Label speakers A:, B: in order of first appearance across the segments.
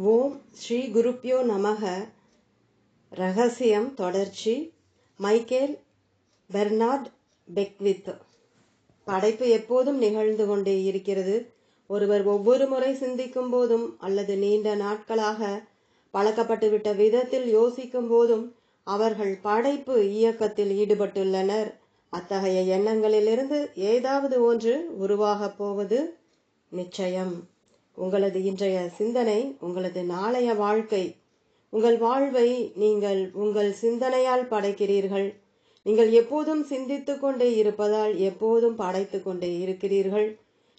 A: ஓம் ஸ்ரீ குருப்யோ நமக. ரகசியம் தொடர்ச்சி. Michael Bernard Beckwith. படைப்பு எப்போதும் நிகழ்ந்து கொண்டே இருக்கிறது. ஒருவர் ஒவ்வொரு முறை சிந்திக்கும் போதும் அல்லது நீண்ட நாட்களாக பழக்கப்பட்டுவிட்ட விதத்தில் யோசிக்கும் போதும் அவர்கள் படைப்பு இயக்கத்தில் ஈடுபட்டுள்ளனர். அத்தகைய எண்ணங்களிலிருந்து ஏதாவது ஒன்று உருவாகப் போவது நிச்சயம். உங்களது இன்றைய சிந்தனை உங்களது நாளைய வாழ்க்கை. உங்கள் வாழ்வை நீங்கள் உங்கள் சிந்தனையால் படைக்கிறீர்கள். நீங்கள் எப்போதும் சிந்தித்து கொண்டே இருப்பதால் எப்போதும் படைத்து கொண்டே இருக்கிறீர்கள்.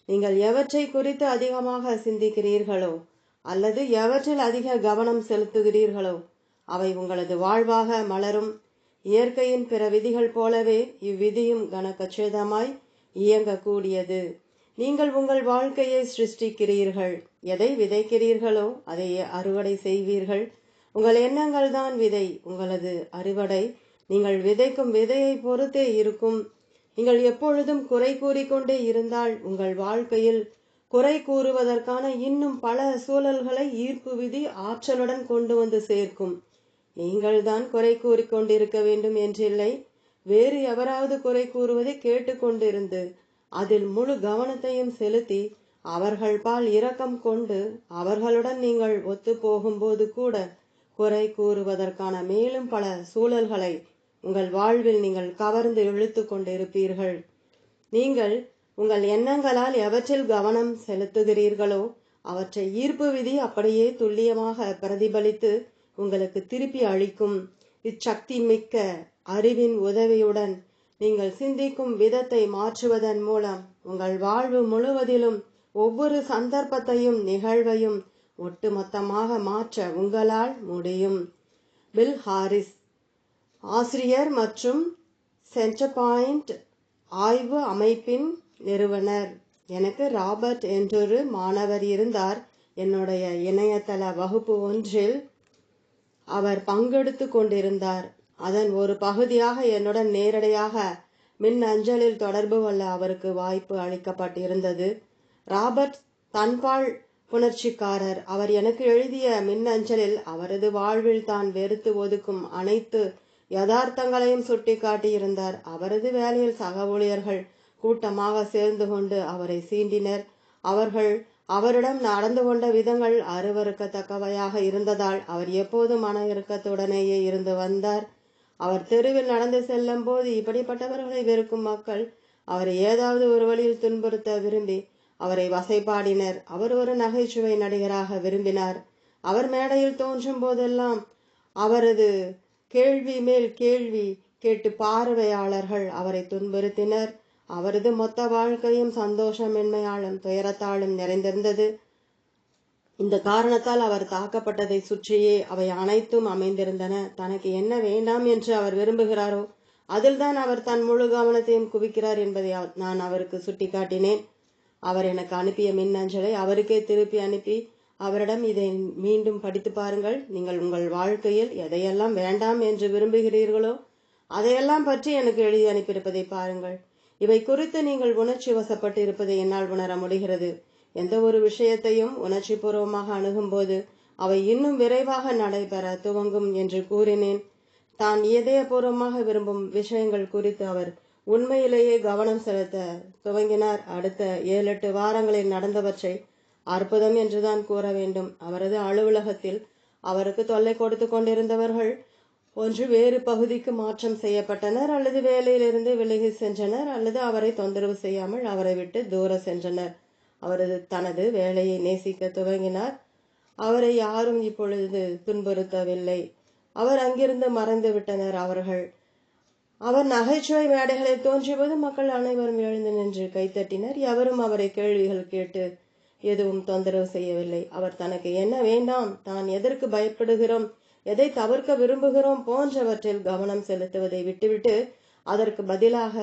A: நீங்கள் எவற்றை குறித்து அதிகமாக சிந்திக்கிறீர்களோ அல்லது எவற்றில் அதிக கவனம் செலுத்துகிறீர்களோ அவை உங்களது வாழ்வாக மலரும். இயற்கையின் பிற விதிகள் போலவே இவ்விதியும் கனகச்சிதமாய் இயங்கக்கூடியது. நீங்கள் உங்கள் வாழ்க்கையை சிருஷ்டிக்கிறீர்கள். எதை விதைக்கிறீர்களோ அதை அறுவடை செய்வீர்கள். உங்கள் எண்ணங்கள் தான் விதை. உங்களது அறுவடை. நீங்கள் விதைக்கும் விதையை பொறுத்தே இருக்கும். நீங்கள் எப்பொழுதும் குறை கூறிக்கொண்டே இருந்தால் உங்கள் வாழ்க்கையில் குறை கூறுவதற்கான இன்னும் பல சூழல்களை ஈர்ப்பு விதி ஆற்றலுடன் கொண்டு வந்து சேர்க்கும். நீங்கள் தான் குறை கூறிக்கொண்டிருக்க வேண்டும் என்றில்லை. வேறு எவராவது குறை கூறுவதை கேட்டுக்கொண்டிருந்து அதில் முழு கவனத்தையும் செலுத்தி அவர்கள் பால் இரக்கம் கொண்டு அவர்களுடன் நீங்கள் ஒத்து போகும்போது கூட குறை கூறுவதற்கான மேலும் பல சூழல்களை உங்கள் வாழ்வில் நீங்கள் கவர்ந்து இழுத்து கொண்டிருப்பீர்கள். நீங்கள் உங்கள் எண்ணங்களால் எவற்றில் கவனம் செலுத்துகிறீர்களோ அவற்றை ஈர்ப்பு விதி அப்படியே துல்லியமாக பிரதிபலித்து உங்களுக்கு திருப்பி அளிக்கும். இச்சக்தி மிக்க அறிவின் உதவியுடன் நீங்கள் சிந்திக்கும் விதத்தை மாற்றுவதன் மூலம் உங்கள் வாழ்வு முழுவதிலும் ஒவ்வொரு சந்தர்ப்பத்தையும் நிகழ்வையும் ஒட்டுமொத்தமாக மாற்ற உங்களால் முடியும். பில் ஹாரிஸ் ஆசிரியர் மற்றும் சென்டர் பாயிண்ட் ஆய்வு அமைப்பின் நிறுவனர். எனக்கு ராபர்ட் என்றொரு மாணவர் இருந்தார். என்னுடைய இணையதள வகுப்பு ஒன்றில் அவர் பங்கெடுத்து கொண்டிருந்தார். அதன் ஒரு பகுதியாக என்னுடன் நேரடியாக மின் அஞ்சலில் தொடர்பு கொள்ள அவருக்கு வாய்ப்பு அளிக்கப்பட்டிருந்தது. ராபர்ட் தன்பால் புணர்ச்சிக்காரர். அவர் எனக்கு எழுதிய மின் அஞ்சலில் அவரது வாழ்வில் தான் வெறுத்து ஒதுக்கும் அனைத்து யதார்த்தங்களையும் சுட்டிக்காட்டியிருந்தார். அவரது வேலையில் சக ஊழியர்கள் கூட்டமாக சேர்ந்து கொண்டு அவரை சீண்டினர். அவர்கள் அவரிடம் நடந்து கொண்ட விதங்கள் அருவறுக்கத்தக்கவையாக இருந்ததால் அவர் எப்போதும் மன இறுக்கத்துடனேயே இருந்து வந்தார். அவர் தெருவில் நடந்து செல்லும் போது இப்படிப்பட்டவர்களை வெறுக்கும் மக்கள் அவரை ஏதாவது ஒரு வழியில் துன்புறுத்த விரும்பி அவரை வசைப்பாடினர் அவர் ஒரு நகைச்சுவை நடிகராக விரும்பினார். அவர் மேடையில் தோன்றும் போதெல்லாம் அவரது கேள்வி மேல் கேள்வி கேட்டு பார்வையாளர்கள் அவரை துன்புறுத்தினர். அவரது மொத்த வாழ்க்கையும் சந்தோஷமின்மையாலும் துயரத்தாலும் நிறைந்திருந்தது. இந்த காரணத்தால் அவர் தாக்கப்பட்டதை சுற்றியே அவை அனைத்தும் அமைந்திருந்தன. தனக்கு என்ன வேண்டாம் என்று அவர் விரும்புகிறாரோ அதில்தான் அவர் தன் முழு கவனத்தையும் குவிக்கிறார் என்பதை நான் அவருக்கு சுட்டிக்காட்டினேன். அவர் எனக்கு அனுப்பிய மின்னஞ்சலை அவருக்கே திருப்பி அனுப்பி அவரிடம் இதை மீண்டும் படித்து பாருங்கள். நீங்கள் உங்கள் வாழ்க்கையில் எதையெல்லாம் வேண்டாம் என்று விரும்புகிறீர்களோ அதையெல்லாம் பற்றி எனக்கு எழுதி அனுப்பியிருப்பதை பாருங்கள். இவை குறித்து நீங்கள் உணர்ச்சி வசப்பட்டு இருப்பதை என்னால் உணர முடிகிறது. எந்த ஒரு விஷயத்தையும் உணர்ச்சி பூர்வமாக அணுகும்போது அவை இன்னும் விரைவாக நடைபெற துவங்கும் என்று கூறினேன். தான் இதயபூர்வமாக விரும்பும் விஷயங்கள் குறித்து அவர் உண்மையிலேயே கவனம் செலுத்த துவங்கினார். அடுத்த ஏழு எட்டு வாரங்களில் நடந்தவற்றை அற்புதம் என்றுதான் கூற வேண்டும். அவரது அலுவலகத்தில் அவருக்கு தொல்லை கொடுத்து கொண்டிருந்தவர்கள் ஒன்று வேறு பகுதிக்கு மாற்றம் செய்யப்பட்டனர். அல்லது வேலையிலிருந்து விலகி சென்றனர். அல்லது அவரை தொந்தரவு செய்யாமல் அவரை விட்டு தூர சென்றனர். அவரது தனது வேலையை நேசிக்க துவங்கினார். அவரை யாரும் இப்பொழுது துன்புறுத்தவில்லை. அவர் அங்கிருந்து மறைந்து விட்டனர் அவர்கள். அவர் நகைச்சுவை மேடைகளில் தோன்றியபோது மக்கள் அனைவரும் எழுந்து நின்று கைத்தட்டினர் எவரும் அவரை கேள்விகள் கேட்டு எதுவும் தொந்தரவு செய்யவில்லை. அவர் தனக்கு என்ன வேண்டாம் தான் எதற்கு பயப்படுகிறோம்? எதை தவிர்க்க விரும்புகிறோம்? போன்றவற்றில் கவனம் செலுத்துவதை விட்டுவிட்டு அதற்கு பதிலாக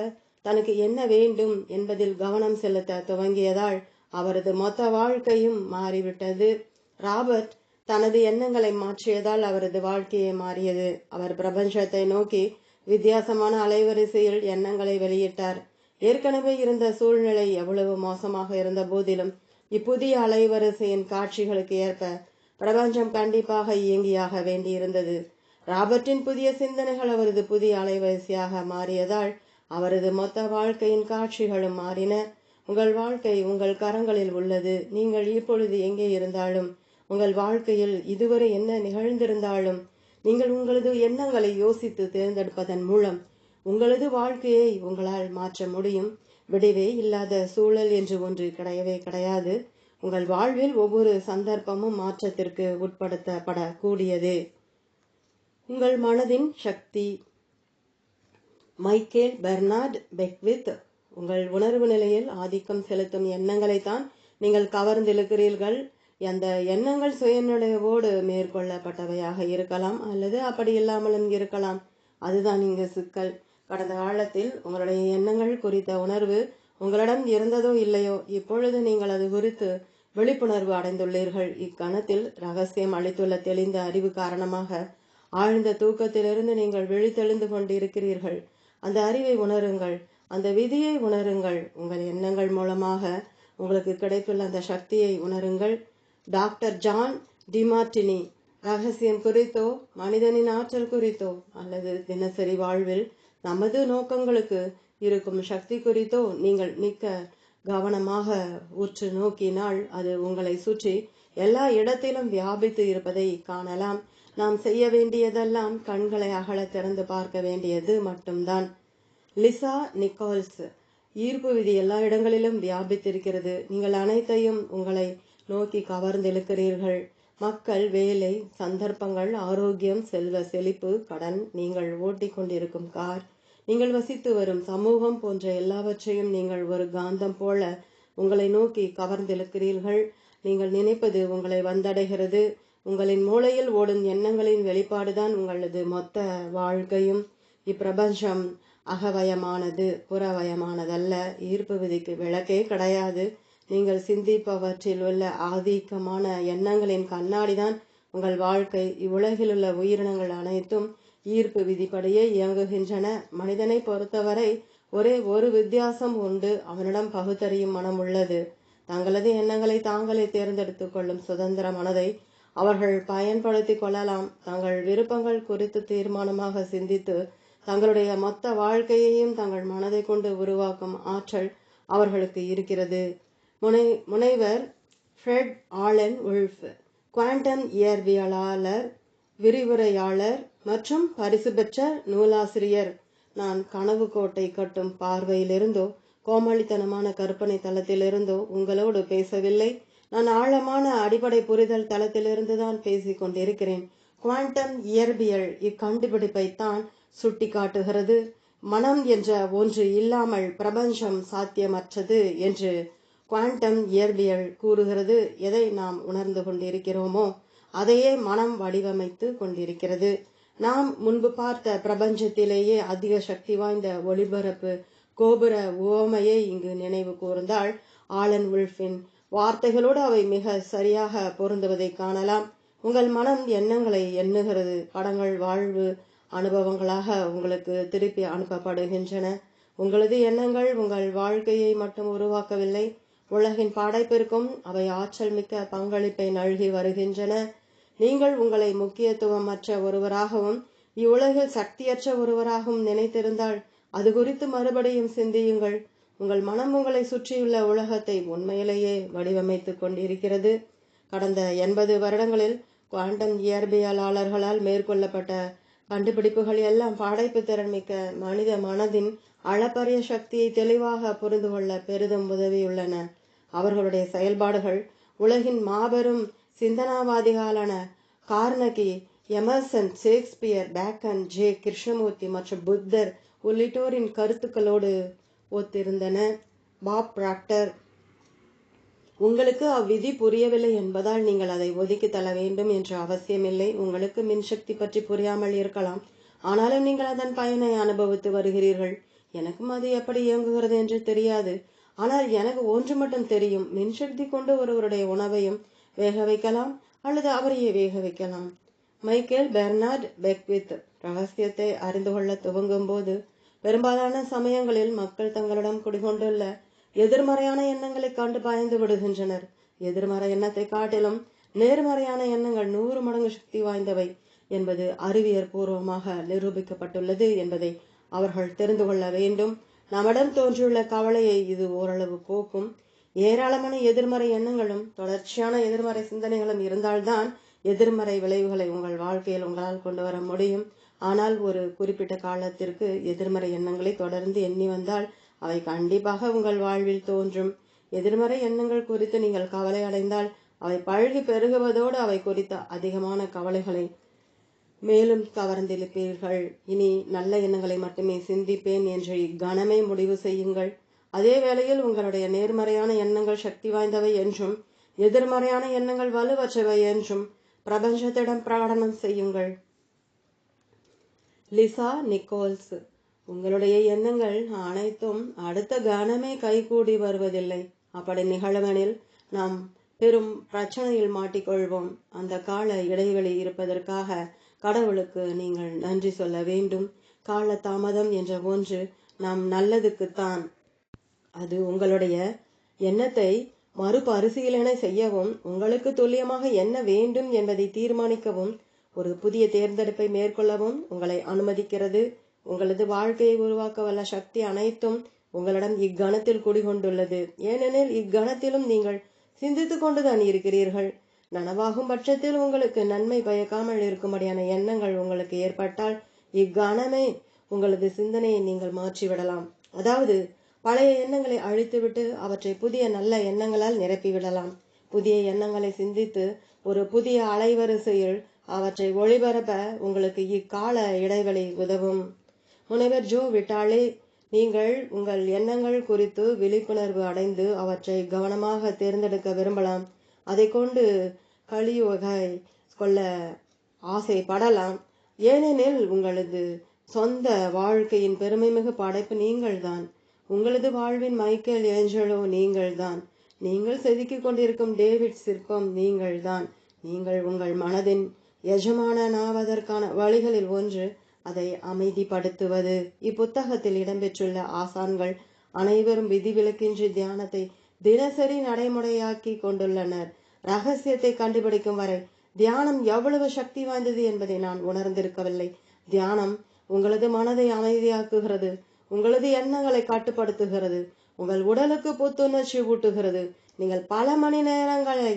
A: தனக்கு என்ன வேண்டும் என்பதில் கவனம் செலுத்த துவங்கியதால் அவரது மொத்த வாழ்க்கையும் மாறிவிட்டது. ராபர்ட் தனது எண்ணங்களை மாற்றியதால் அவரது வாழ்க்கையே மாறியது. அவர் பிரபஞ்சத்தை நோக்கி வித்தியாசமான அலைவரிசையில் எண்ணங்களை வெளியிட்டார். ஏற்கனவே இருந்த சூழ்நிலை எவ்வளவு மோசமாக இருந்த போதிலும் இப்புதிய அலைவரிசையின் காட்சிகளுக்கு ஏற்ப பிரபஞ்சம் கண்டிப்பாக இயங்கியாக வேண்டியிருந்தது. ராபர்ட்டின் புதிய சிந்தனைகள் அவரது புதிய அலைவரிசையாக மாறியதால் அவரது மொத்த வாழ்க்கையின் காட்சிகளும் மாறின. உங்கள் வாழ்க்கை உங்கள் கரங்களில் உள்ளது. நீங்கள் இப்பொழுது எங்கே இருந்தாலும் உங்கள் வாழ்க்கையில் இதுவரை என்ன நிகழ்ந்திருந்தாலும் நீங்கள் உங்களது எண்ணங்களை யோசித்து தேர்ந்தெடுப்பதன் மூலம் உங்களது வாழ்க்கையை உங்களால் மாற்ற முடியும். விடிவே இல்லாத சூழல் என்று ஒன்று கிடையவே கிடையாது. உங்கள் வாழ்வில் ஒவ்வொரு சந்தர்ப்பமும் மாற்றத்திற்கு உட்படுத்தப்படக்கூடியதே. உங்கள் மனதின் சக்தி. மைக்கேல் பெர்னார்ட் பெக்வித் உங்கள் உணர்வு நிலையில் ஆதிக்கம் செலுத்தும் எண்ணங்களைத்தான் நீங்கள் கவர்ந்திருக்கிறீர்கள் அந்த எண்ணங்கள் சுயநிலையோடு மேற்கொள்ளப்பட்டவையாக இருக்கலாம் அல்லது அப்படி இல்லாமலும் இருக்கலாம். அதுதான் இங்கு சிக்கல். கடந்த காலத்தில் உங்களுடைய எண்ணங்கள் குறித்த உணர்வு உங்களிடம் இருந்ததோ இல்லையோ இப்பொழுது நீங்கள் அது குறித்து விழிப்புணர்வு அடைந்துள்ளீர்கள். இக்கணத்தில் ரகசியம் அளித்துள்ள தெளிந்த அறிவு காரணமாக ஆழ்ந்த தூக்கத்திலிருந்து நீங்கள் விழித்தெழுந்து கொண்டிருக்கிறீர்கள். அந்த அறிவை உணருங்கள். அந்த விதியை உணருங்கள். உங்கள் எண்ணங்கள் மூலமாக உங்களுக்கு கிடைத்துள்ள அந்த சக்தியை உணருங்கள். டாக்டர் ஜான் டிமார்டினி ரகசியம் குறித்தோ மனிதனின் ஆற்றல் குறித்தோ அல்லது தினசரி வாழ்வில் நமது நோக்கங்களுக்கு இருக்கும் சக்தி குறித்தோ நீங்கள் மிக்க கவனமாக உற்று நோக்கினால் அது உங்களை சுற்றி எல்லா இடத்திலும் வியாபித்து இருப்பதை காணலாம். நாம் செய்ய வேண்டியதெல்லாம் கண்களை அகல திறந்து பார்க்க வேண்டியது மட்டும்தான். Lisa Nichols. ஈர்ப்பு விதி எல்லா இடங்களிலும் வியாபித்திருக்கிறது. நீங்கள் அனைத்தையும் உங்களை நோக்கி கவர்ந்தெழுக்கிறீர்கள் மக்கள் வேலை சந்தர்ப்பங்கள் ஆரோக்கியம் செல்வ செழிப்பு கடன் நீங்கள் ஓட்டிக்கொண்டிருக்கும் கார். நீங்கள் வசித்து வரும் சமூகம் போன்ற எல்லாவற்றையும் நீங்கள் ஒரு காந்தம் போல உங்களை நோக்கி கவர்ந்திழுக்கிறீர்கள் நீங்கள் நினைப்பது உங்களை வந்தடைகிறது. உங்களின் மூளையில் ஓடும் எண்ணங்களின் வெளிப்பாடுதான் உங்களது மொத்த வாழ்க்கையும். இப்பிரபஞ்சம் அகவயமானது புறவயமானதல்ல. ஈர்ப்பு விதிக்கு விளக்கே கிடையாது. நீங்கள் சிந்திப்பவற்றில் உள்ள ஆதிக்கமான எண்ணங்களின் கண்ணாடிதான் உங்கள் வாழ்க்கை. இவ்வுலகில் உள்ள உயிரினங்கள் அனைத்தும் ஈர்ப்பு விதிப்படியே இயங்குகின்றன. மனிதனை பொறுத்தவரை ஒரே ஒரு வித்தியாசம் உண்டு. அவனிடம் பகுத்தறியும் மனம் உள்ளது. தங்களது எண்ணங்களை தாங்களே தேர்ந்தெடுத்துக் கொள்ளும் சுதந்திர மனதை அவர்கள் பயன்படுத்தி கொள்ளலாம். தங்கள் விருப்பங்கள் குறித்து தீர்மானமாக சிந்தித்து தங்களுடைய மொத்த வாழ்க்கையையும் தங்கள் மனதை கொண்டு உருவாக்கும் ஆற்றல் அவர்களுக்கு இருக்கிறது. முனை முனைவர் ஃப்ரெட் ஆலன் உல்ஃப் குவாண்டம் இயற்பியலாளர் விரிவுரையாளர் மற்றும் பரிசு பெற்ற நூலாசிரியர். நான் கனவு கோட்டை கட்டும் பார்வையிலிருந்தோ கோமாளித்தனமான கற்பனை தளத்திலிருந்தோ உங்களோடு பேசவில்லை. நான் ஆழமான அடிப்படை புரிதல் தளத்திலிருந்து தான் பேசிக் கொண்டிருக்கிறேன் குவாண்டம் இயற்பியல் இக்கண்டுபிடிப்பை தான் சுட்டி காட்டுகிறது மனம் என்ற ஒன்று இல்லாமல் பிரபஞ்சம் சாத்தியமற்றது என்று குவாண்டம் இயற்பியல் கூறுகிறது. எதை நாம் உணர்ந்து கொண்டிருக்கிறோமோ அதையே மனம் வடிவமைத்து கொண்டிருக்கிறது. நாம் முன்பு பார்த்த பிரபஞ்சத்திலேயே அதிக சக்தி வாய்ந்த ஒளிபரப்பு கோபுர உவமையை இங்கு நினைவு கூர்ந்தால் ஆலன் உல்ஃபின் வார்த்தைகளோடு அவை மிக சரியாக பொருந்துவதை காணலாம். உங்கள் மனம் எண்ணங்களை எண்ணுகிறது. படங்கள் வாழ்வு அனுபவங்களாக உங்களுக்கு திருப்பி அனுப்பப்படுகின்றன. உங்களது எண்ணங்கள் உங்கள் வாழ்க்கையை மட்டும் உருவாக்கவில்லை. உலகின் படைப்பிற்கும் அவை ஆற்றல் மிக்க பங்களிப்பை நல்கி வருகின்றன. நீங்கள் உங்களை முக்கியத்துவமற்ற ஒருவராகவும் இவ்வுலகில் சக்தியற்ற ஒருவராகவும் நினைத்திருந்தால் அது குறித்து மறுபடியும் சிந்தியுங்கள். உங்கள் மனம் உங்களை சுற்றியுள்ள உலகத்தை உண்மையிலேயே வடிவமைத்துக் கொண்டிருக்கிறது. கடந்த எண்பது வருடங்களில் குவாண்டம் இயற்பியலாளர்களால் மேற்கொள்ளப்பட்ட கண்டுபிடிப்புகள் எல்லாம் படைப்பு திறன்மிக்க மனித மனதின் அளப்பரிய சக்தியை தெளிவாக புரிந்து கொள்ள பெரிதும் உதவியுள்ளன. அவர்களுடைய செயல்பாடுகள் உலகின் மாபெரும் சிந்தனாவாதிகளான Carnegie Emerson Shakespeare Bacon J. Krishnamurti மற்றும் புத்தர் உள்ளிட்டோரின் கருத்துக்களோடு ஒத்திருந்தன. பாப் பிராக்டர் உங்களுக்கு அவ்விதி புரியவில்லை என்பதால் நீங்கள் அதை ஒதுக்கி தள்ள வேண்டும் என்ற அவசியமில்லை. உங்களுக்கு மின்சக்தி பற்றி புரியாமல் இருக்கலாம். ஆனாலும் நீங்கள் அதன் பயனை அனுபவித்து வருகிறீர்கள். எனக்கும் அது எப்படி இயங்குகிறது என்று தெரியாது. ஆனால் எனக்கு ஒன்று மட்டும் தெரியும். மின்சக்தி கொண்டு ஒருவருடைய உணவையும் வேக வைக்கலாம் அல்லது அவரையே வேக வைக்கலாம். மைக்கேல் பெர்னார்ட் பெக்வித் ரகசியத்தை அறிந்து கொள்ள துவங்கும் போது பெரும்பாலான சமயங்களில் மக்கள் தங்களிடம் குடிகொண்டுள்ள எதிர்மறையான எண்ணங்களை கண்டு பயந்து விடுகின்றனர். எதிர்மறை எண்ணத்தை காட்டிலும் நேர்மறையான எண்ணங்கள் நூறு மடங்கு சக்தி வாய்ந்தவை என்பது அறிவியல் பூர்வமாக நிரூபிக்கப்பட்டுள்ளது என்பதை அவர்கள் தெரிந்து கொள்ள வேண்டும். நம்மிடம் தோன்றியுள்ள கவலையை இது ஓரளவு போக்கும். ஏராளமான எதிர்மறை எண்ணங்களும் தொடர்ச்சியான எதிர்மறை சிந்தனைகளும் இருந்தால்தான் எதிர்மறை விளைவுகளை உங்கள் வாழ்க்கையில் உங்களால் கொண்டு வர முடியும். ஆனால் ஒரு குறிப்பிட்ட காலத்திற்கு எதிர்மறை எண்ணங்களை தொடர்ந்து எண்ணி வந்தால் அவை கண்டிப்பாக உங்கள் வாழ்வில் தோன்றும். எதிர்மறை எண்ணங்கள் குறித்து நீங்கள் கவலை அடைந்தால் அவை பழகி பெருகுவதோடு அவை குறித்த அதிகமான கவலைகளை மேலும் கவர்ந்திருப்பீர்கள். இனி நல்ல எண்ணங்களை மட்டுமே சிந்திப்பேன் என்று இக்கணமே முடிவு செய்யுங்கள். அதே வேளையில் உங்களுடைய நேர்மறையான எண்ணங்கள் சக்தி வாய்ந்தவை என்றும் எதிர்மறையான எண்ணங்கள் வலுவற்றவை என்றும் பிரபஞ்சத்திடம் பிரகடனம் செய்யுங்கள். லிசா நிக்கோல்ஸ் உங்களுடைய எண்ணங்கள் அனைத்தும் அடுத்த கணமே கைகூடி வருவதில்லை. அப்படி நிகழ்வனில் நாம் பெரும் பிரச்சனையில் மாட்டிக்கொள்வோம். அந்த கால இடைவெளி இருப்பதற்காக கடவுளுக்கு நீங்கள் நன்றி சொல்ல வேண்டும். கால தாமதம் என்ற ஒன்று நாம் நல்லதுக்குத்தான். அது உங்களுடைய எண்ணத்தை மறுபரிசீலனை செய்யவும் உங்களுக்கு துல்லியமாக என்ன வேண்டும் என்பதை தீர்மானிக்கவும் ஒரு புதிய தேர்ந்தெடுப்பை மேற்கொள்ளவும் உங்களை அனுமதிக்கிறது. உங்களது வாழ்க்கையை உருவாக்க வல்ல சக்தி அனைத்தும் உங்களிடம் இக்கணத்தில் குடிகொண்டுள்ளது. ஏனெனில் இக்கணத்திலும் நீங்கள் சிந்தித்துக் கொண்டுதான் இருக்கிறீர்கள். நனவாகும் பட்சத்தில் உங்களுக்கு நன்மை பயக்காமல் இருக்கும்படியான எண்ணங்கள் உங்களுக்கு ஏற்பட்டால் இக்கணமே உங்களது சிந்தனையை நீங்கள் மாற்றிவிடலாம். அதாவது பழைய எண்ணங்களை அழித்துவிட்டு அவற்றை புதிய நல்ல எண்ணங்களால் நிரப்பிவிடலாம். புதிய எண்ணங்களை சிந்தித்து ஒரு புதிய அலைவரிசையில் அவற்றை ஒளிபரப்ப உங்களுக்கு இக்கால இடைவெளி உதவும். முனைவர் ஜோ விட்டாலே நீங்கள் உங்கள் எண்ணங்கள் குறித்து விழிப்புணர்வு அடைந்து அவற்றை கவனமாக தேர்ந்தெடுக்க விரும்பலாம். அதை கொண்டு கலியுகை கொள்ள ஆசைப்படலாம். ஏனெனில் உங்களது சொந்த வாழ்க்கையின் பெருமைமிகு படைப்பு நீங்கள்தான். உங்களது வாழ்வின் மைக்கேல் ஏஞ்சலோ நீங்கள்தான். நீங்கள் செதுக்கிக் கொண்டிருக்கும் டேவிட் சிற்பம் நீங்கள்தான். நீங்கள் உங்கள் மனதின் எஜமானனாவதற்கான வழிகளில் ஒன்று அதை அமைதிப்படுத்துவது. இப்புத்தகத்தில் இடம்பெற்றுள்ள ஆசான்கள் அனைவரும் விதிவிலக்கின்றி தியானத்தை தினசரி நடைமுறையாக்கி கொண்டுள்ளனர். ரகசியத்தை கண்டுபிடிக்கும் வரை தியானம் எவ்வளவு சக்தி வாய்ந்தது என்பதை நான் உணர்ந்திருக்கவில்லை. தியானம் உங்களது மனதை அமைதியாக்குகிறது. உங்களது எண்ணங்களை கட்டுப்படுத்துகிறது. உங்கள் உடலுக்கு புத்துணர்ச்சி ஊட்டுகிறது. நீங்கள் பல மணி நேரங்களை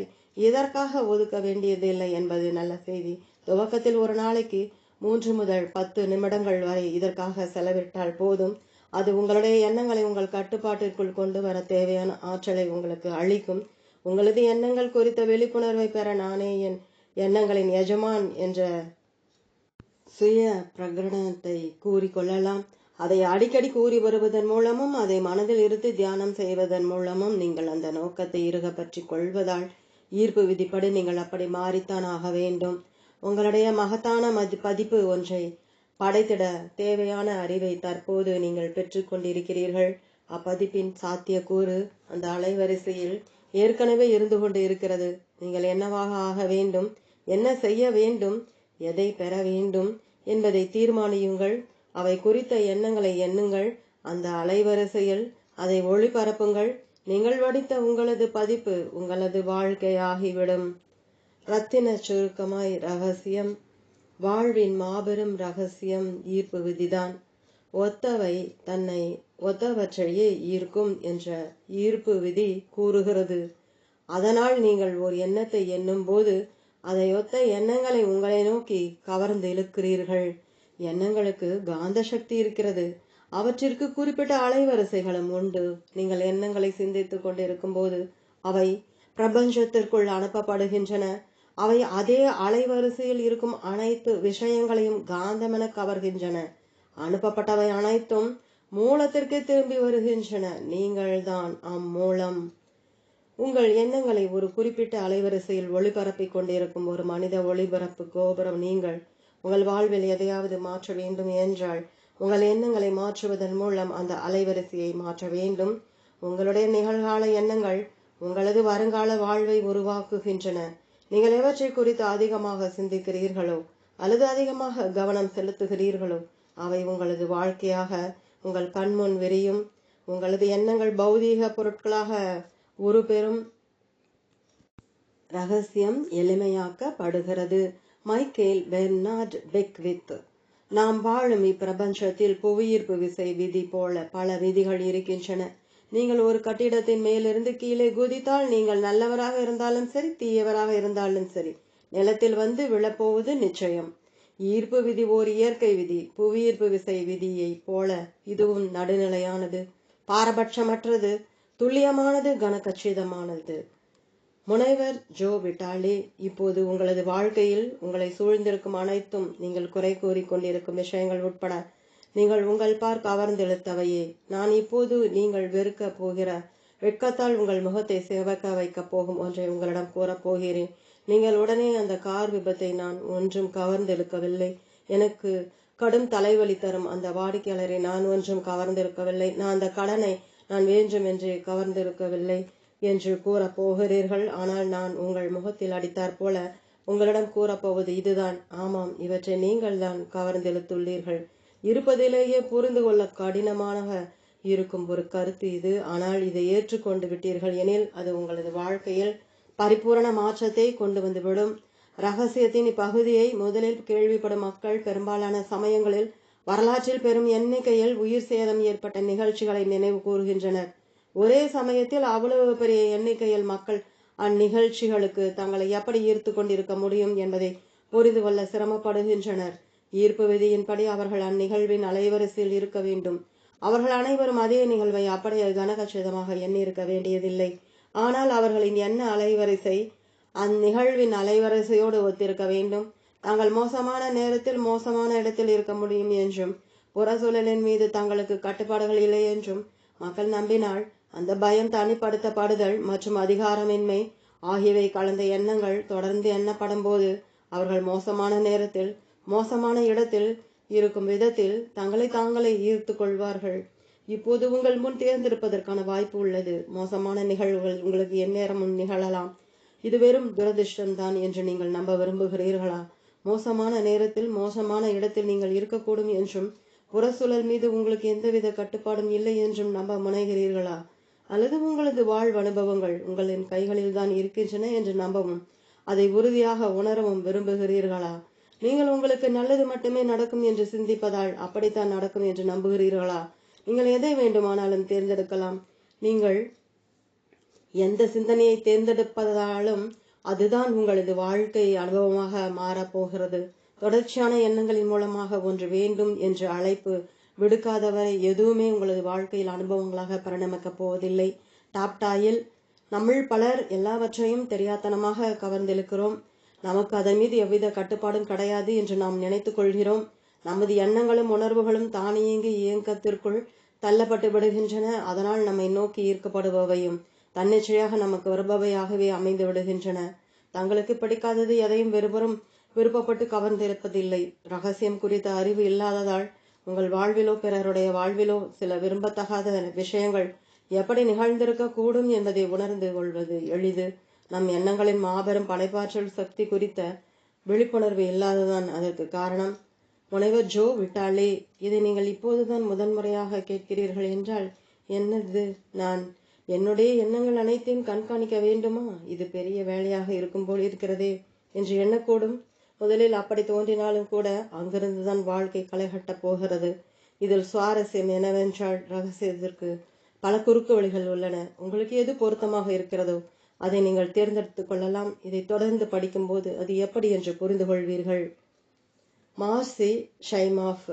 A: இதற்காக ஒதுக்க வேண்டியதில்லை என்பது நல்ல செய்தி. துவக்கத்தில் ஒரு நாளைக்கு மூன்று முதல் பத்து நிமிடங்கள் வரை இதற்காக செலவிட்டால் போதும். அது உங்களுடைய எண்ணங்களை உங்கள் கட்டுப்பாட்டிற்குள் கொண்டு வர தேவையான ஆற்றலை உங்களுக்கு அளிக்கும். உங்களது எண்ணங்கள் குறித்த விழிப்புணர்வை பெற நானே என் எண்ணங்களின் எஜமான் என்ற சுய பிரகடனத்தை கூறிக்கொள்ளலாம் அதை அடிக்கடி கூறி வருவதன் மூலமும் அதை மனதில் இருத்து தியானம் செய்வதன் மூலமும் நீங்கள் அந்த நோக்கத்தை இருக பற்றி கொள்வதால் ஈர்ப்பு விதிப்படி நீங்கள் அப்படி மாறித்தான் ஆக வேண்டும். உங்களுடைய மகத்தான மதி பதிப்பு ஒன்றை படைத்திட தேவையான அறிவை தற்போது நீங்கள் பெற்றுக்கொண்டிருக்கிறீர்கள். அப்பதிப்பின் சாத்தியக்கூறு அந்த அலைவரிசையில் ஏற்கனவே இருந்து கொண்டு இருக்கிறது. நீங்கள் என்னவாக ஆக வேண்டும்? என்ன செய்ய வேண்டும்? எதை பெற வேண்டும்? என்பதை தீர்மானியுங்கள். அவை குறித்த எண்ணங்களை எண்ணுங்கள். அந்த அலைவரிசையில் அதை ஒளிபரப்புங்கள். நீங்கள் வடித்த உங்களது பதிப்பு உங்களது வாழ்க்கையாகிவிடும். ரத்தின சுருக்கமாய் ரகசியம் வாழ்வின் மாபெரும் ரகசியம் ஈர்ப்பு விதிதான். ஒத்தவை தன்னை ஒத்தவற்றையே ஈர்க்கும் என்ற ஈர்ப்பு விதி கூறுகிறது. அதனால் நீங்கள் ஒரு எண்ணத்தை எண்ணும்போது அதை ஒத்த எண்ணங்களை உங்களை நோக்கி கவர்ந்து இழுக்கிறீர்கள். எண்ணங்களுக்கு காந்த சக்தி இருக்கிறது. அவற்றிற்கு குறிப்பிட்ட அலைவரிசைகளும் உண்டு. நீங்கள் எண்ணங்களை சிந்தித்துக் கொண்டிருக்கும் போது அவை பிரபஞ்சத்திற்குள் அனுப்பப்படுகின்றன. அவை அதே அலைவரிசையில் இருக்கும் அனைத்து விஷயங்களையும் காந்தமென கவர்கின்றன. அனுப்பப்பட்டவை அனைத்தும் மூலத்திற்கு திரும்பி வருகின்றன. நீங்கள்தான் அம்மூலம். உங்கள் எண்ணங்களை ஒரு குறிப்பிட்ட அலைவரிசையில் ஒளிபரப்பிக் கொண்டிருக்கும் ஒரு மனித ஒளிபரப்பு கோபுரம் நீங்கள் உங்கள் வாழ்வில் எதையாவது மாற்ற வேண்டும் என்றால் உங்கள் எண்ணங்களை மாற்றுவதன் மூலம் அந்த அலைவரிசையை மாற்ற வேண்டும். உங்களுடைய நிகழ்கால எண்ணங்கள் உங்களது வருங்கால வாழ்வை உருவாக்குகின்றன. நீங்கள் எவற்றை குறித்து அதிகமாக சிந்திக்கிறீர்களோ அல்லது அதிகமாக கவனம் செலுத்துகிறீர்களோ அவை உங்களது வாழ்க்கையாக உங்கள் கண்முன் விரியும். உங்களது எண்ணங்கள் பௌதீக பொருட்களாக ஒரு பெரும் ரகசியம் எளிமையாக்கப்படுகிறது. Michael Bernard Beckwith. நாம் வாழும் இப்பிரபஞ்சத்தில் புவியீர்ப்பு விசை விதி போல பல விதிகள் இருக்கின்றன. நீங்கள் ஒரு கட்டிடத்தின் மேலிருந்து கீழே குதித்தால் நீங்கள் நல்லவராக இருந்தாலும் சரி தீயவராக இருந்தாலும் சரி. நிலத்தில் வந்து விழப்போவது நிச்சயம். ஈர்ப்பு விதி ஓர் இயற்கை விதி. புவியீர்ப்பு விசை விதியை போல இதுவும் நடுநிலையானது. பாரபட்சமற்றது. துல்லியமானது கனகச்சிதமானது. முனைவர் ஜோ விட்டாலே இப்போது உங்களது வாழ்க்கையில் உங்களை சூழ்ந்திருக்கும் அனைத்தும் நீங்கள் குறை கூறி கொண்டிருக்கும் விஷயங்கள் உட்பட நீங்கள் உங்கள் பார் கவர்ந்தெழுத்தவையே. நான் இப்போது நீங்கள் வெறுக்க போகிற வெட்கத்தால் உங்கள் முகத்தை சிவக்க வைக்கப் போகும் ஒன்றை உங்களிடம் கூறப் போகிறேன். நீங்கள் உடனே அந்த கார் விபத்தை நான் ஒன்றும் கவர்ந்தெழுக்கவில்லை எனக்கு கடும் தலைவலி தரும் அந்த வாடிக்கையாளரை நான் ஒன்றும் கவர்ந்திருக்கவில்லை நான் அந்த கடனை நான் வேண்டுமென்றே கவர்ந்திருக்கவில்லை என்று கூறப் போகிறீர்கள். ஆனால் நான் உங்கள் முகத்தில் அடித்தாற் போல உங்களிடம் கூறப்போவது இதுதான். ஆமாம் இவற்றை நீங்கள் தான் கவர்ந்தெழுத்துள்ளீர்கள். இருப்பதிலேயே புரிந்து கொள்ள கடினமாக இருக்கும் ஒரு கருத்து இது. ஆனால் இதை ஏற்றுக்கொண்டு விட்டீர்கள் எனில் அது உங்களது வாழ்க்கையில் பரிபூரண மாற்றத்தை கொண்டு வந்துவிடும். ரகசியத்தின் இப்பகுதியை முதலில் கேள்விப்படும் மக்கள் பெரும்பாலான சமயங்களில் வரலாற்றில் பெரும் எண்ணிக்கையில் உயிர் சேதம் ஏற்பட்ட நிகழ்ச்சிகளை நினைவு கூறுகின்றனர். ஒரே சமயத்தில் அவ்வளவு பெரிய எண்ணிக்கையில் மக்கள் அந்நிகழ்ச்சிகளுக்கு தங்களை எப்படி ஈர்த்து கொண்டிருக்க முடியும் என்பதை புரிந்து கொள்ள சிரமப்படுகின்றனர். ஈர்ப்பு விதியின்படி அவர்கள் அந்நிகழ்வின் அலைவரிசையில் இருக்க வேண்டும். அவர்கள் அனைவரும் அதே நிகழ்வை அப்படியே கனகச்சிதமாக எண்ணியிருக்க வேண்டியதில்லை. ஆனால் அவர்களின் எண்ண அலைவரிசை அந்நிகழ்வின் அலைவரிசையோடு ஒத்திருக்க வேண்டும். தாங்கள் மோசமான நேரத்தில் மோசமான இடத்தில் இருக்க முடியும் என்றும் புற சூழலின் மீது தங்களுக்கு கட்டுப்பாடுகள் இல்லை என்றும் மக்கள் நம்பினால் அந்த பயம் தனிப்படுத்தப்படுதல் மற்றும் அதிகாரமின்மை ஆகியவை கலந்த எண்ணங்கள் தொடர்ந்து எண்ணப்படும் போது அவர்கள் மோசமான நேரத்தில் மோசமான இடத்தில் இருக்கும் விதத்தில் தங்களை தாங்களே ஈர்த்து கொள்வார்கள். இப்போது உங்கள் முன் தேர்ந்தெடுப்பதற்கான வாய்ப்பு உள்ளது. மோசமான நிகழ்வுகள் உங்களுக்கு எந்நேரமும் நிகழலாம். இது வெறும் துரதிருஷ்டம்தான் என்று நீங்கள் நம்ப விரும்புகிறீர்களா? மோசமான நேரத்தில் மோசமான இடத்தில் நீங்கள் இருக்கக்கூடும் என்றும் புறச்சூழல் மீது உங்களுக்கு எந்தவித கட்டுப்பாடும் இல்லை என்றும் நம்ப முனைகிறீர்களா? அல்லது உங்களது வாழ்வு அனுபவங்கள் உங்களின் கைகளில் தான் இருக்கின்றன என்று நம்பவும் அதை உறுதியாக உணரவும் விரும்புகிறீர்களா? நீங்கள் உங்களுக்கு நல்லது மட்டுமே நடக்கும் என்று சிந்திப்பதால் அப்படித்தான் நடக்கும் என்று நம்புகிறீர்களா? நீங்கள் எதை வேண்டுமானாலும் தேர்ந்தெடுக்கலாம். நீங்கள் எந்த சிந்தனையை தேர்ந்தெடுப்பதாலும் அதுதான் உங்களது வாழ்க்கை அனுபவமாக மாறப்போகிறது தொடர்ச்சியான எண்ணங்களின் மூலமாக ஒன்று வேண்டும் என்று அழைப்பு விடுக்காதவரை எதுவுமே உங்களது வாழ்க்கையில் அனுபவங்களாக பரிணமிக்கப் போவதில்லை. டாப்டாயில் நம்ம பலர் எல்லாவற்றையும் தெரியாத்தனமாக கவர்ந்திருக்கிறோம். நமக்கு அதன் மீது எவ்வித கட்டுப்பாடும் கிடையாது என்று நாம் நினைத்துக் கொள்கிறோம். நமது எண்ணங்களும் உணர்வுகளும் தானியங்கி இயக்கத்திற்குள் தள்ளப்பட்டு விடுகின்றன. அதனால் நம்மை நோக்கி ஈர்க்கப்படுபவையும் தன்னிச்சையாக நமக்கு வருபவையாகவே அமைந்து விடுகின்றன. தங்களுக்கு பிடிக்காதது எதையும் வெறுவரும் விருப்பப்பட்டு கவர்ந்திருப்பதில்லை. ரகசியம் குறித்த அறிவு இல்லாததால் உங்கள் வாழ்விலோ பிறருடைய வாழ்விலோ சில விரும்பத்தகாத விஷயங்கள் எப்படி நிகழ்ந்திருக்க கூடும் என்பதை உணர்ந்து கொள்வது எளிது. நம் எண்ணங்களின் மாபெரும் படைப்பாற்றல் சக்தி குறித்த விழிப்புணர்வு இல்லாததான் அதற்கு காரணம். முனைவர் ஜோ விட்டாலே இதை நீங்கள் இப்போதுதான் முதன்முறையாக கேட்கிறீர்கள் என்றால் என்னது நான்? என்னுடைய எண்ணங்கள் அனைத்தையும் கண்காணிக்க வேண்டுமா? இது பெரிய வேலையாக இருக்கும் போல் இருக்கிறதே என்று எண்ணக்கூடும். முதலில் அப்படி தோன்றினாலும் கூட அங்கிருந்துதான் வாழ்க்கை களைகட்டப் போகிறது. இதில் சுவாரஸ்யம் என்னவென்றால் ரகசியத்திற்கு பல குறுக்கு வழிகள் உள்ளன. உங்களுக்கு எது பொருத்தமாக இருக்கிறதோ அதை நீங்கள் தேர்ந்தெடுத்துக் கொள்ளலாம். இதை தொடர்ந்து படிக்கும்போது அது எப்படி என்று புரிந்து கொள்வீர்கள். மார்சி ஷைமாஃப்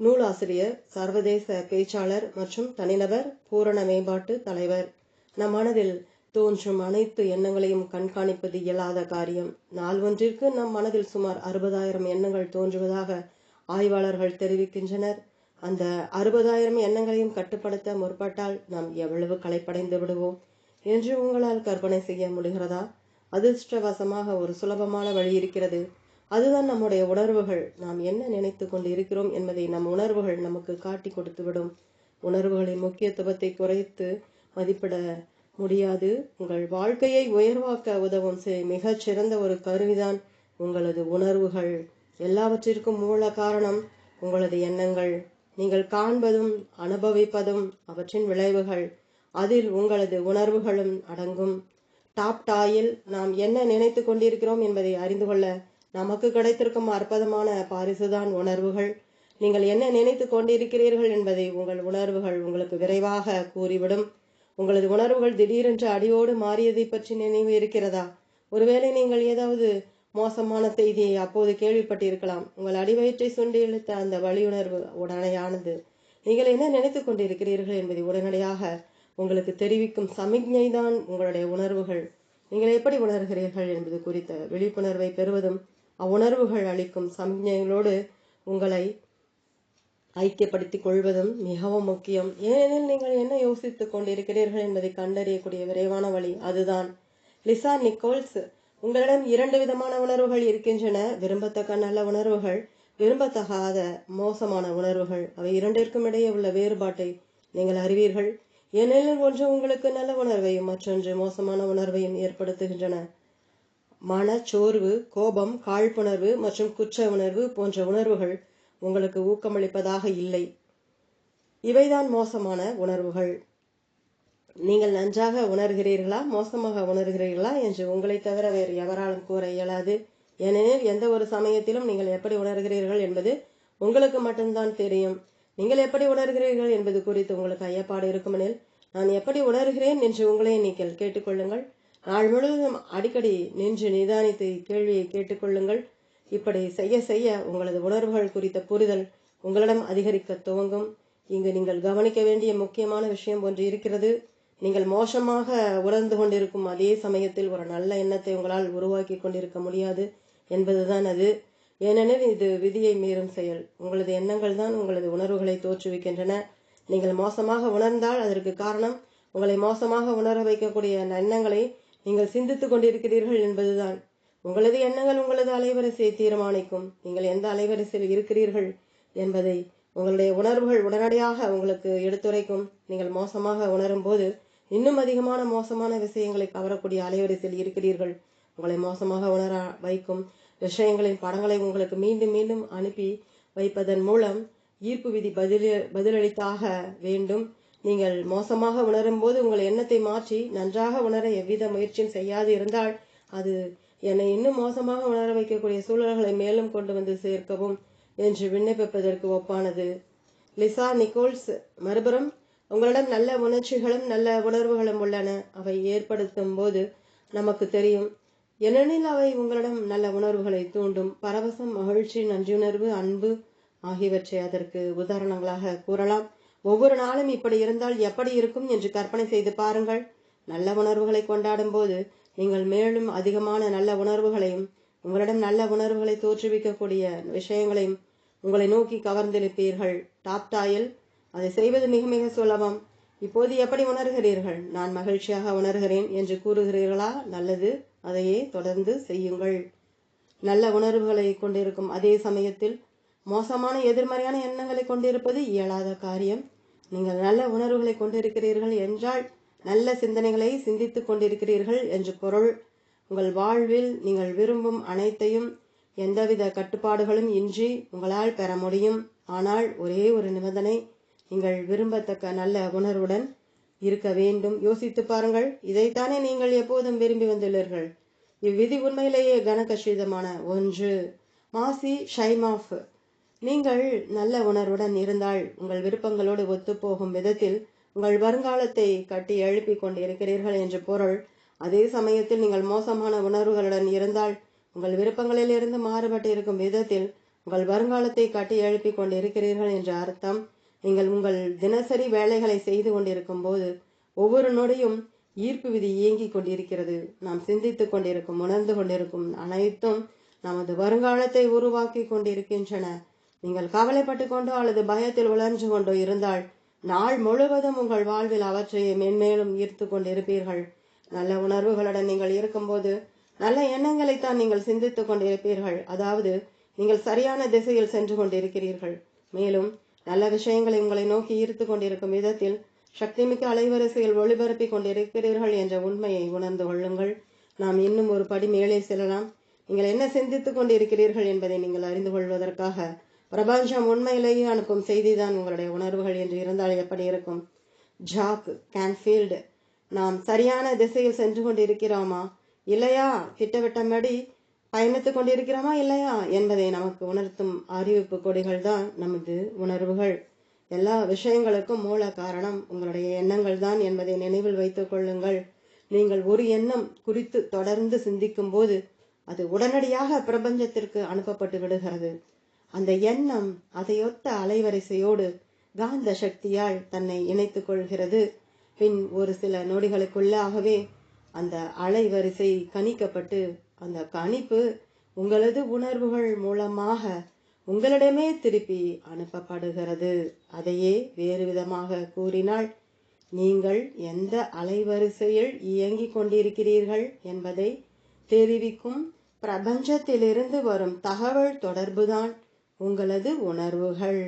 A: நூலாசிரியர் சர்வதேச பேச்சாளர் மற்றும் தனிநபர் பூரண மேம்பாட்டு தலைவர். நம் மனதில் தோன்றும் அனைத்து எண்ணங்களையும் கண்காணிப்பது இயலாத காரியம். நாள் ஒன்றிற்கு நம் மனதில் சுமார் அறுபதாயிரம் எண்ணங்கள் தோன்றுவதாக ஆய்வாளர்கள் தெரிவிக்கின்றனர். அந்த அறுபதாயிரம் எண்ணங்களையும் கட்டுப்படுத்த முற்பட்டால் நாம் எவ்வளவு களைப்படைந்து விடுவோம்? என்று உங்களால் கற்பனை செய்ய முடிகிறதா? அதிர்ஷ்டவசமாக ஒரு சுலபமான வழி இருக்கிறது. அதுதான் நம்முடைய உணர்வுகள். நாம் என்ன நினைத்து கொண்டு இருக்கிறோம் என்பதை நம் உணர்வுகள் நமக்கு காட்டி கொடுத்துவிடும். உணர்வுகளின் முக்கியத்துவத்தை குறைத்து மதிப்பிட முடியாது. உங்கள் வாழ்க்கையை உயர்வாக்க உதவும் மிகச் சிறந்த ஒரு கருவிதான் உங்களது உணர்வுகள். எல்லாவற்றிற்கும் மூல காரணம் உங்களது எண்ணங்கள். நீங்கள் காண்பதும் அனுபவிப்பதும் அவற்றின் விளைவுகள். அதில் உங்களது உணர்வுகளும் அடங்கும். டாப் டாயில் நாம் என்ன நினைத்து கொண்டிருக்கிறோம் என்பதை அறிந்து கொள்ள நமக்கு கிடைத்திருக்கும் அற்புதமான பாரிசுதான் உணர்வுகள். நீங்கள் என்ன நினைத்து கொண்டிருக்கிறீர்கள் என்பதை உங்கள் உணர்வுகள் உங்களுக்கு விரைவாக கூறிவிடும். உங்களது உணர்வுகள் திடீரென்று அடியோடு மாறியதை பற்றி நினைவு இருக்கிறதா? ஒருவேளை நீங்கள் ஏதாவது மோசமான செய்தியை அப்போது கேள்விப்பட்டிருக்கலாம். உங்கள் அடிவயிற்றை சுண்டி இழுத்த அந்த வழியுணர்வு உடனடியானது நீங்கள் என்ன நினைத்துக் கொண்டிருக்கிறீர்கள் என்பதை உடனடியாக உங்களுக்கு தெரிவிக்கும் சமிக்ஞை தான் உங்களுடைய உணர்வுகள். நீங்கள் எப்படி உணர்கிறீர்கள் என்பது குறித்த விழிப்புணர்வை பெறுவதும் அவ்வுணர்வுகள் அளிக்கும் சமிக்ஞைகளோடு உங்களை ஐக்கியப்படுத்திக் கொள்வதும் மிகவும் முக்கியம். ஏனெனில் நீங்கள் என்ன யோசித்துக் கொண்டிருக்கிறீர்கள் என்பதை கண்டறியக்கூடிய விரைவான வழி அதுதான். லிசா நிக்கோல்ஸ் உங்களிடம் இரண்டு விதமான உணர்வுகள் இருக்கின்றன. விரும்பத்தக்க நல்ல உணர்வுகள் விரும்பத்தகாத மோசமான உணர்வுகள். அவை இரண்டிற்கும் இடையே உள்ள வேறுபாட்டை நீங்கள் அறிவீர்கள். ஏனெனில் ஒன்று உங்களுக்கு நல்ல உணர்வையும் மற்றொன்று மோசமான உணர்வையும் ஏற்படுத்துகின்றன. மனச்சோர்வு கோபம் காழ்ப்புணர்வு மற்றும் குற்ற உணர்வு போன்ற உணர்வுகள் உங்களுக்கு ஊக்கமளிப்பதாக இல்லை. இவைதான் மோசமான உணர்வுகள். நீங்கள் நன்றாக உணர்கிறீர்களா மோசமாக உணர்கிறீர்களா என்று உங்களை தவிர வேறு எவராலும் கூற இயலாது. ஏனெனில் எந்த ஒரு சமயத்திலும் நீங்கள் எப்படி உணர்கிறீர்கள் என்பது உங்களுக்கு மட்டும்தான் தெரியும். நீங்கள் எப்படி உணர்கிறீர்கள் என்பது குறித்து உங்களுக்கு ஐயப்பாடு இருக்குமெனில் நான் எப்படி உணர்கிறேன் என்று உங்களே நீங்கள் கேட்டுக்கொள்ளுங்கள். நாள் முழுவதும் அடிக்கடி நின்று நிதானித்து கேள்வியை கேட்டுக்கொள்ளுங்கள். இப்படி செய்ய செய்ய உங்களது உணர்வுகள் குறித்த புரிதல் உங்களிடம் அதிகரிக்க துவங்கும். இங்கு நீங்கள் கவனிக்க வேண்டிய முக்கியமான விஷயம் ஒன்று இருக்கிறது. நீங்கள் மோசமாக உணர்ந்து கொண்டிருக்கும் அதே சமயத்தில் ஒரு நல்ல எண்ணத்தை உங்களால் உருவாக்கி கொண்டிருக்க முடியாது என்பதுதான் அது. ஏனெனில் இது விதியை மீறும் செயல். உங்களது எண்ணங்கள் தான் உங்களது உணர்வுகளை தோற்றுவிக்கின்றன. நீங்கள் மோசமாக உணர்ந்தால் அதற்கு காரணம் உங்களை மோசமாக உணர வைக்கக்கூடிய எண்ணங்களை நீங்கள் சிந்தித்துக் கொண்டிருக்கிறீர்கள் என்பதுதான். உங்களது எண்ணங்கள் உங்களது அலைவரிசையை தீர்மானிக்கும். நீங்கள் எந்த அலைவரிசையில் இருக்கிறீர்கள் என்பதை உங்களுடைய உணர்வுகள் உடனடியாக உங்களுக்கு எடுத்துரைக்கும். நீங்கள் மோசமாக உணரும் போது இன்னும் அதிகமான மோசமான விஷயங்களை கவரக்கூடிய அலைவரிசையில் இருக்கிறீர்கள். உங்களை மோசமாக உணர வைக்கும் விஷயங்களின் படங்களை உங்களுக்கு மீண்டும் மீண்டும் அனுப்பி வைப்பதன் மூலம் ஈர்ப்பு விதி பதில பதிலளித்தாக வேண்டும். நீங்கள் மோசமாக உணரும் போது உங்கள் எண்ணத்தை மாற்றி நன்றாக உணர எவ்வித முயற்சியும் செய்யாது இருந்தால் அது என்னை இன்னும் மோசமாக உணர வைக்கக்கூடிய சூழல்களை மேலும் கொண்டு வந்து சேர்க்கவும் என்று விண்ணப்பிப்பதற்கு ஒப்பானது. லிசா நிக்கோல்ஸ் மறுபுறம் உங்களிடம் நல்ல உணர்ச்சிகளும் நல்ல உணர்வுகளும் உள்ளன. அவை ஏற்படுத்தும் போது நமக்கு தெரியும் ஏனெனில் அவை உங்களிடம் நல்ல உணர்வுகளை தூண்டும். பரவசம் மகிழ்ச்சி நன்றியுணர்வு அன்பு ஆகியவற்றை அதற்கு உதாரணங்களாக கூறலாம். ஒவ்வொரு நாளும் இப்படி இருந்தால் எப்படி இருக்கும் என்று கற்பனை செய்து பாருங்கள். நல்ல உணர்வுகளை கொண்டாடும் போது நீங்கள் மேலும் அதிகமான நல்ல உணர்வுகளையும் உங்களிடம் நல்ல உணர்வுகளை தோற்றுவிக்கக்கூடிய விஷயங்களையும் உங்களை நோக்கி கவர்ந்திருப்பீர்கள். டாப் டாயில் அதை செய்வது மிக மிக சுலபம். இப்போது எப்படி உணர்கிறீர்கள்? நான் மகிழ்ச்சியாக உணர்கிறேன் என்று கூறுகிறீர்களா? நல்லது. அதையே தொடர்ந்து செய்யுங்கள். நல்ல உணர்வுகளை கொண்டிருக்கும் அதே சமயத்தில் மோசமான எதிர்மறையான எண்ணங்களை கொண்டிருப்பது இயலாத காரியம். நீங்கள் நல்ல உணர்வுகளை கொண்டிருக்கிறீர்கள் என்றால் நல்ல சிந்தனைகளை சிந்தித்துக் கொண்டிருக்கிறீர்கள் என்று பொருள். உங்கள் வாழ்வில் நீங்கள் விரும்பும் அனைத்தையும் எந்தவித கட்டுப்பாடுகளும் இன்றி உங்களால் பெற முடியும். ஆனால் ஒரே ஒரு நிபந்தனை நீங்கள் விரும்பத்தக்க நல்ல உணர்வுடன் இருக்க வேண்டும். யோசித்து பாருங்கள் இதைத்தானே நீங்கள் எப்போதும் விரும்பி வந்துள்ளீர்கள். இவ்விதி உண்மையிலேயே கனகஷிதமான ஒன்று. மாசி ஷைமாஃப் நீங்கள் நல்ல உணர்வுடன் இருந்தால் உங்கள் விருப்பங்களோடு ஒத்துப்போகும் விதத்தில் உங்கள் வருங்காலத்தை கட்டி எழுப்பிக் கொண்டிருக்கிறீர்கள் என்று பொருள். அதே சமயத்தில் நீங்கள் மோசமான உணர்வுகளுடன் இருந்தால் உங்கள் விருப்பங்களிலிருந்து மாறுபட்டு இருக்கும் விதத்தில் உங்கள் வருங்காலத்தை கட்டி எழுப்பிக் கொண்டிருக்கிறீர்கள் என்ற அர்த்தம். நீங்கள் உங்கள் தினசரி வேலைகளை செய்து கொண்டிருக்கும் போது ஒவ்வொரு நொடியும் ஈர்ப்பு விதி இயங்கிக் கொண்டிருக்கிறது. நாம் சிந்தித்துக் கொண்டிருக்கும் உணர்ந்து கொண்டிருக்கும் அனைத்தும் நமது வருங்காலத்தை உருவாக்கி கொண்டிருக்கின்றன. நீங்கள் கவலைப்பட்டு கொண்டோ அல்லது பயத்தில் உழன்று கொண்டோ இருந்தால் நாள் முழுவதும் உங்கள் வாழ்வில் அவற்றையே மென்மேலும் ஈர்த்து கொண்டிருப்பீர்கள். நல்ல உணர்வுகளுடன் நீங்கள் இருக்கும்போது நல்ல எண்ணங்களைத்தான் நீங்கள் சிந்தித்துக் கொண்டிருப்பீர்கள். அதாவது நீங்கள் சரியான திசையில் சென்று கொண்டிருக்கிறீர்கள். மேலும் நல்ல விஷயங்களை உங்களை நோக்கி ஈர்த்து கொண்டிருக்கும் விதத்தில் சக்திமிக்க அலைவரிசையில் ஒளிபரப்பிக் கொண்டிருக்கிறீர்கள் என்ற உண்மையை உணர்ந்து கொள்ளுங்கள். நாம் இன்னும் ஒரு படி மேலே செல்லலாம். நீங்கள் என்ன சிந்தித்துக் கொண்டிருக்கிறீர்கள் என்பதை நீங்கள் அறிந்து கொள்வதற்காக பிரபஞ்சம் உண்மையிலேயே அனுப்பும் செய்திதான் உங்களுடைய உணர்வுகள் என்று இருந்தால் எப்படி இருக்கும்? Jack Canfield. நாம் சரியான திசையில் சென்று கொண்டிருக்கிறோமா? இல்லையா? திட்டவட்டபடி பயணித்துக் கொண்டிருக்கிறோமா இல்லையா என்பதை நமக்கு உணர்த்தும் அறிவிப்பு கொடிகள் தான் நமது உணர்வுகள். எல்லா விஷயங்களுக்கும் மூல காரணம் உங்களுடைய எண்ணங்கள் தான் என்பதை நினைவில் வைத்துக் கொள்ளுங்கள். நீங்கள் ஒரு எண்ணம் குறித்து தொடர்ந்து சிந்திக்கும் போது அது உடனடியாக பிரபஞ்சத்திற்கு அனுப்பப்பட்டு விடுகிறது. அந்த எண்ணம் அதையொத்த அலைவரிசையோடு காந்த சக்தியால் தன்னை இணைத்துக் கொள்கிறது. பின் ஒரு சில நொடிகளுக்குள்ளாகவே அந்த அலைவரிசை கணிக்கப்பட்டு அந்த கணிப்பு உங்களது உணர்வுகள் மூலமாக உங்களிடமே திருப்பி அனுப்பப்படுகிறது. அதையே வேறு விதமாக கூறினால் நீங்கள் எந்த அலைவரிசையில் இயங்கிக் கொண்டிருக்கிறீர்கள் என்பதை தெரிவிக்கும் பிரபஞ்சத்திலிருந்து வரும் தகவல் தொடர்புதான் உங்களது உணர்வுகள்.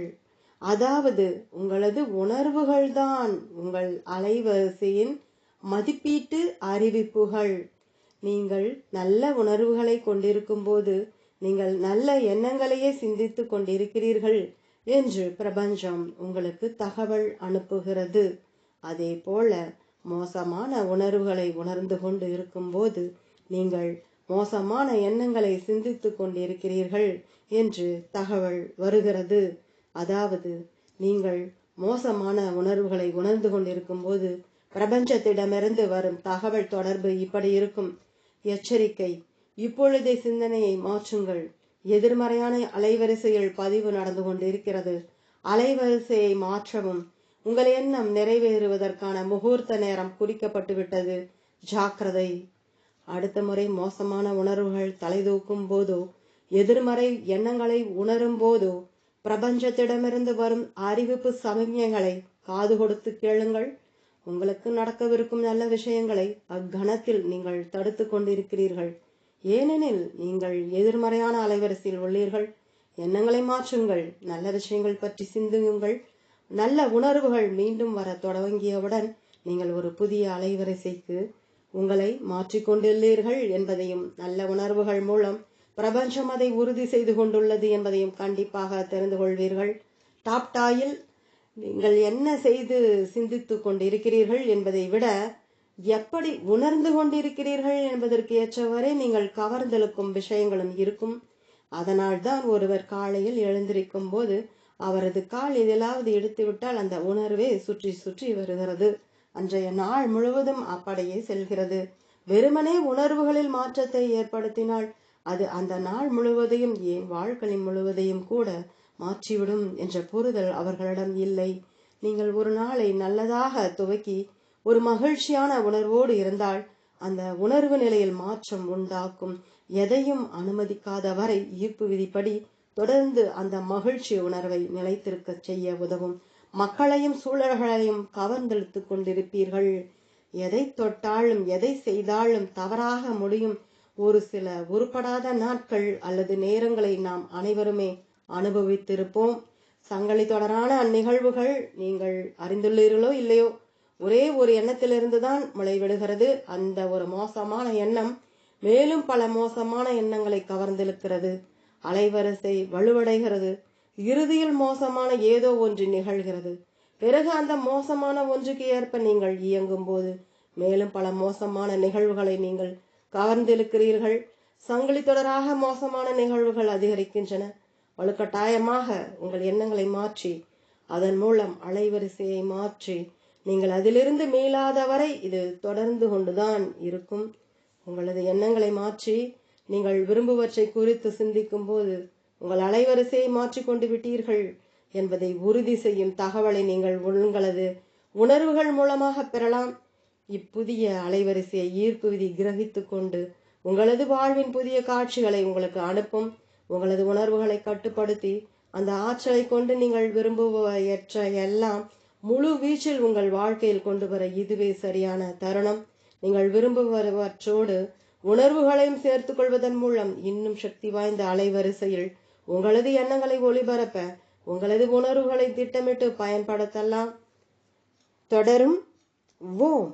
A: அதாவது உங்களது உணர்வுகள்தான் உங்கள் அலைவரிசையின் மதிப்பீட்டு அறிவிப்புகள். நீங்கள் நல்ல உணர்வுகளை கொண்டிருக்கும் போது நீங்கள் நல்ல எண்ணங்களையே சிந்தித்து கொண்டிருக்கிறீர்கள் என்று பிரபஞ்சம் உங்களுக்கு தகவல் அனுப்புகிறது. அதே போல மோசமான உணர்வுகளை உணர்ந்து கொண்டு இருக்கும்போது நீங்கள் மோசமான எண்ணங்களை சிந்தித்து கொண்டிருக்கிறீர்கள் என்று தகவல் வருகிறது. அதாவது நீங்கள் மோசமான உணர்வுகளை உணர்ந்து கொண்டிருக்கும் போது பிரபஞ்சத்திடமிருந்து வரும் தகவல் தொடர்பு இப்படி இருக்கும். எச்சரிக்கை. இப்பொழுதே சிந்தனையை மாற்றுங்கள். எதிர்மறையான அலைவரிசையில் பதிவு நடந்து கொண்டிருக்கிறது. அலைவரிசையை மாற்றவும். உங்கள் எண்ணம் நிறைவேறுவதற்கான முகூர்த்த நேரம் குறிக்கப்பட்டு விட்டது ஜாக்கிரதை. அடுத்த முறை மோசமான உணர்வுகள் தலைதூக்கும் போதோ எதிர்மறை எண்ணங்களை உணரும் போதோ பிரபஞ்சத்திடமிருந்து வரும் அறிவிப்பு சமிக்ஞைகளை காது கொடுத்து கேளுங்கள். உங்களுக்கு நடக்கவிருக்கும் நல்ல விஷயங்களை அக்கணத்தில் நீங்கள் தடுத்து கொண்டிருக்கிறீர்கள். ஏனெனில் நீங்கள் எதிர்மறையான அலைவரிசையில் உள்ளீர்கள். எண்ணங்களை மாற்றுங்கள். நல்ல விஷயங்கள் பற்றி சிந்தியுங்கள். நல்ல உணர்வுகள் மீண்டும் வர தொடங்கியவுடன் நீங்கள் ஒரு புதிய அலைவரிசைக்கு உங்களை மாற்றிக்கொண்டுள்ளீர்கள் என்பதையும் நல்ல உணர்வுகள் மூலம் பிரபஞ்சம் அதை உறுதி செய்து கொண்டுள்ளது என்பதையும் கண்டிப்பாக தெரிந்து கொள்வீர்கள். டாப்டாயில் நீங்கள் என்ன செய்து சிந்தித்துக் கொண்டிருக்கிறீர்கள் என்பதை விட எப்படி உணர்ந்து கொண்டிருக்கிறீர்கள் என்பதற்கு ஏற்றவரை நீங்கள் கவர்ந்தெழுக்கும் விஷயங்களும் இருக்கும். அதனால் தான் ஒருவர் காலையில் எழுந்திருக்கும் போது அவரது கால் எதிலாவது எடுத்துவிட்டால் அந்த உணர்வே சுற்றி சுற்றி வருகிறது. அன்றைய நாள் முழுவதும் அப்படியே செல்கிறது. வெறுமனே உணர்வுகளில் மாற்றத்தை ஏற்படுத்தினால் அது அந்த நாள் முழுவதையும் ஏன் வாழ்க்கை முழுவதையும் கூட மாற்றிவிடும் என்ற புரிதல் அவர்களிடம் இல்லை. நீங்கள் ஒரு நாளை நல்லதாக துவக்கி ஒரு மகிழ்ச்சியான உணர்வோடு இருந்தால் அந்த உணர்வு நிலையில் மாற்றம் உண்டாக்கும். எதையும் அனுமதிக்காத வரை ஈர்ப்பு விதிப்படி தொடர்ந்து அந்த மகிழ்ச்சி உணர்வை நிலைத்திருக்க செய்ய உதவும். மக்களையும் சூழல்களையும் கவர்ந்தெழுத்து கொண்டிருப்பீர்கள். எதை தொட்டாலும் எதை செய்தாலும் தவறாக முடியும். ஒரு சில உருப்படாத நாட்கள் அல்லது நேரங்களை நாம் அனைவருமே அனுபவித்திருப்போம். சங்கலி தொடரான அந்நிகழ்வுகள் நீங்கள் அறிந்துள்ளீர்களோ இல்லையோ ஒரே ஒரு எண்ணத்திலிருந்து தான் முளைவிடுகிறது அந்த ஒரு மோசமான எண்ணம் மேலும் பல மோசமான எண்ணங்களை கவர்ந்திருக்கிறது அலைவரிசை வலுவடைகிறது. இறுதியில் மோசமான ஏதோ ஒன்று நிகழ்கிறது. பிறகு அந்த மோசமான ஒன்றுக்கு ஏற்ப நீங்கள் இயங்கும் போது மேலும் பல மோசமான நிகழ்வுகளை நீங்கள் கவர்ந்திருக்கிறீர்கள் சங்கிலி தொடராக மோசமான நிகழ்வுகள் அதிகரிக்கின்றன. வலுக்கட்டாயமாக உங்கள் எண்ணங்களை மாற்றி அதன் மூலம் அலைவரிசையை மாற்றி நீங்கள் அதிலிருந்து மீளாத வரை இது தொடர்ந்து கொண்டுதான் இருக்கும். உங்களது எண்ணங்களை மாற்றி நீங்கள் விரும்புவற்றை குறித்து சிந்திக்கும் போது உங்கள் அலைவரிசையை மாற்றிக்கொண்டு விட்டீர்கள் என்பதை உறுதி செய்யும் தகவலை நீங்கள் உங்களது உணர்வுகள் மூலமாக பெறலாம். இப்புதிய அலைவரிசையை ஈர்ப்பு விதி கிரகித்து கொண்டு உங்களது வாழ்வின் புதிய காட்சிகளை உங்களுக்கு அனுப்பும். உங்களது உணர்வுகளை கட்டுப்படுத்தி அந்த ஆற்றலை கொண்டு நீங்கள் விரும்புவற்ற எல்லாம் முழு வீச்சில் உங்கள் வாழ்க்கையில் கொண்டு வர இதுவே சரியான தருணம். நீங்கள் விரும்புவவற்றோடு உணர்வுகளையும் சேர்த்து கொள்வதன் மூலம் இன்னும் சக்தி வாய்ந்த அலைவரிசையில் உங்களது எண்ணங்களை ஒளிபரப்ப உங்களது உணர்வுகளை திட்டமிட்டு பயன்படுத்தலாம். தொடரும். ஓம்.